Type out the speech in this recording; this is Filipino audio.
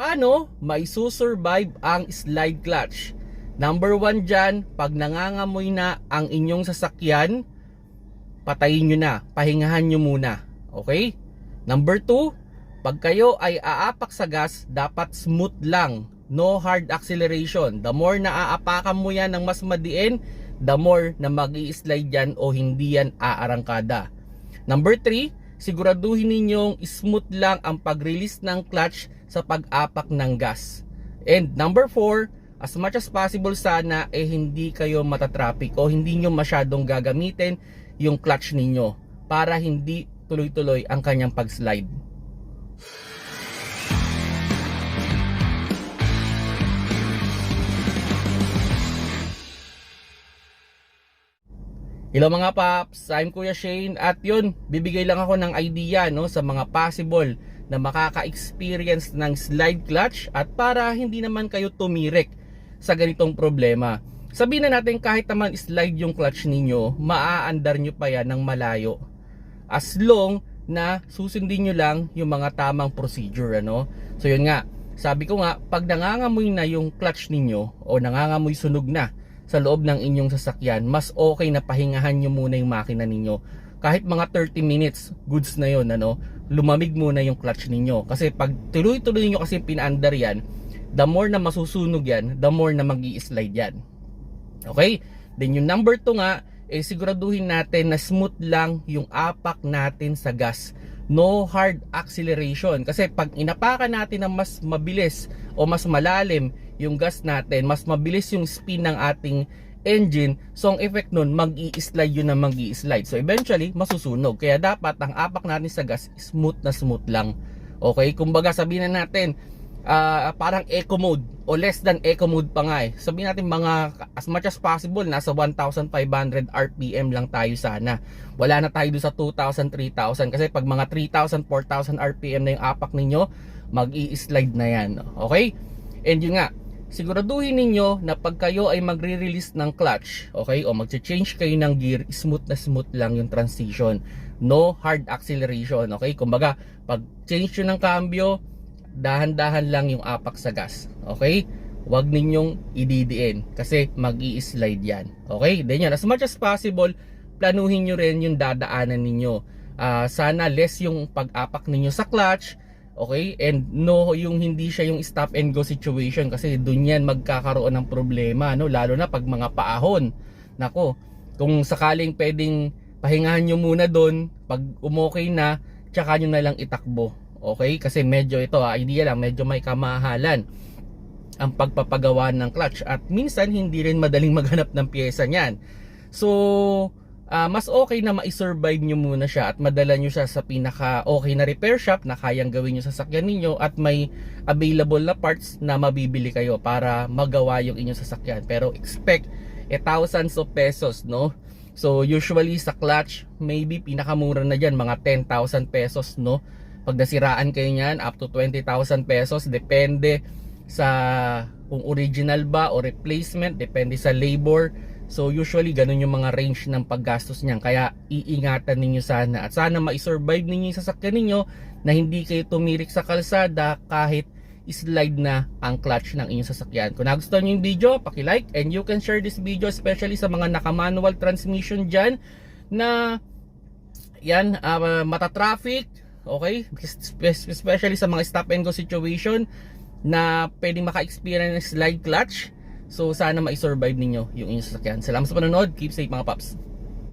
Paano maisusurvive ang slide clutch? Number one dyan, pag nangangamoy na ang inyong sasakyan, patayin nyo na, pahingahan nyo muna. Okay? Number two, pag kayo ay aapak sa gas, dapat smooth lang. No hard acceleration. The more na aapakan mo yan ng mas madiin, the more na mag slide yan o hindi yan aarangkada. Number 3, siguraduhin ninyong smooth lang ang pag-release ng clutch sa pag-apak ng gas. And number 4, as much as possible sana eh hindi kayo matatraffic o hindi nyo masyadong gagamitin yung clutch ninyo para hindi tuloy-tuloy ang kanyang pag-slide. Hello mga paps, I'm Kuya Shane at yun, bibigay lang ako ng idea no, sa mga possible na makaka-experience ng slide clutch at para hindi naman kayo tumirik sa ganitong problema. Sabihin na natin kahit naman slide yung clutch ninyo, maaandar nyo pa yan ng malayo. As long na susundin nyo lang yung mga tamang procedure. Ano? So yun nga, sabi ko nga, pag nangangamoy na yung clutch ninyo o nangangamoy sunog na, sa loob ng inyong sasakyan, mas okay na pahingahan nyo muna yung makina ninyo. Kahit mga 30 minutes, goods na yon ano, lumamig muna yung clutch ninyo. Kasi pag tuloy-tuloy nyo kasi pinaandar yan, the more na masusunog yan, the more na mag slide yan. Okay? Then yung number 2 nga, eh siguraduhin natin na smooth lang yung apak natin sa gas. No hard acceleration. Kasi pag inapakan natin ng mas mabilis o mas malalim yung gas natin, mas mabilis yung spin ng ating engine. So ang effect nun, mag slide yun na mag slide So eventually, masusunog. Kaya dapat ang apak natin sa gas, smooth na smooth lang. Okay? Kumbaga sabihin na natin, ah, parang eco mode o less than eco mode pa nga eh. Sabihin natin mga as much as possible nasa 1,500 RPM lang tayo sana. Wala na tayo doon sa 2,000, 3,000 kasi pag mga 3,000, 4,000 RPM na yung apak ninyo, mag-i-slide na yan. Okay? And yun nga, siguraduhin ninyo na pag kayo ay magre-release ng clutch, okay, o magche-change kayo ng gear, smooth na smooth lang yung transition. No hard acceleration, okay? Kumbaga, pag change nyo ng cambio, dahan-dahan lang yung apak sa gas. Okay? Huwag ninyong ididiin kasi mag slide yan. Okay? Then yan, as much as possible, planuhin nyo rin yung dadaanan ninyo. Ah, sana less yung pag-apak ninyo sa clutch, okay? And no yung hindi siya yung stop and go situation kasi dun yan magkakaroon ng problema, no? Lalo na pag mga paahon. Nako, kung sakaling pwedeng pahingahan nyo muna doon, pag umokay na, tsaka nyo na lang itakbo. Okay? Kasi medyo ito, ah, idea lang, medyo may kamahalan ang pagpapagawa ng clutch at minsan hindi rin madaling maghanap ng pyesa niyan. So, ah, mas okay na ma-survive nyo muna siya at madala nyo siya sa pinaka okay na repair shop na kayang gawin nyo sa sakyan ninyo at may available na parts na mabibili kayo para magawa yung inyong sasakyan. Pero expect eh, thousands of pesos, no? So, usually sa clutch, maybe pinakamura na dyan, mga 10,000 pesos, no? Pag nasiraan kayo niyan, up to 20,000 pesos, depende sa kung original ba o replacement, depende sa labor. So usually ganun yung mga range ng paggastos niyan. Kaya iingatan ninyo sana at sana ma-survive ninyo yung sasakyan ninyo na hindi kayo tumirik sa kalsada kahit slide na ang clutch ng inyong sasakyan. Kung nagustuhan nyo yung video, paki-like and you can share this video especially sa mga naka-manual transmission dyan na yan, uh, mata-traffic, okay? Spe- Especially sa mga stop and go situation na pwedeng maka-experience slide clutch. So sana ma-survive ninyo yung inyong sasakyan. Salamat sa panonood. Keep safe mga paps.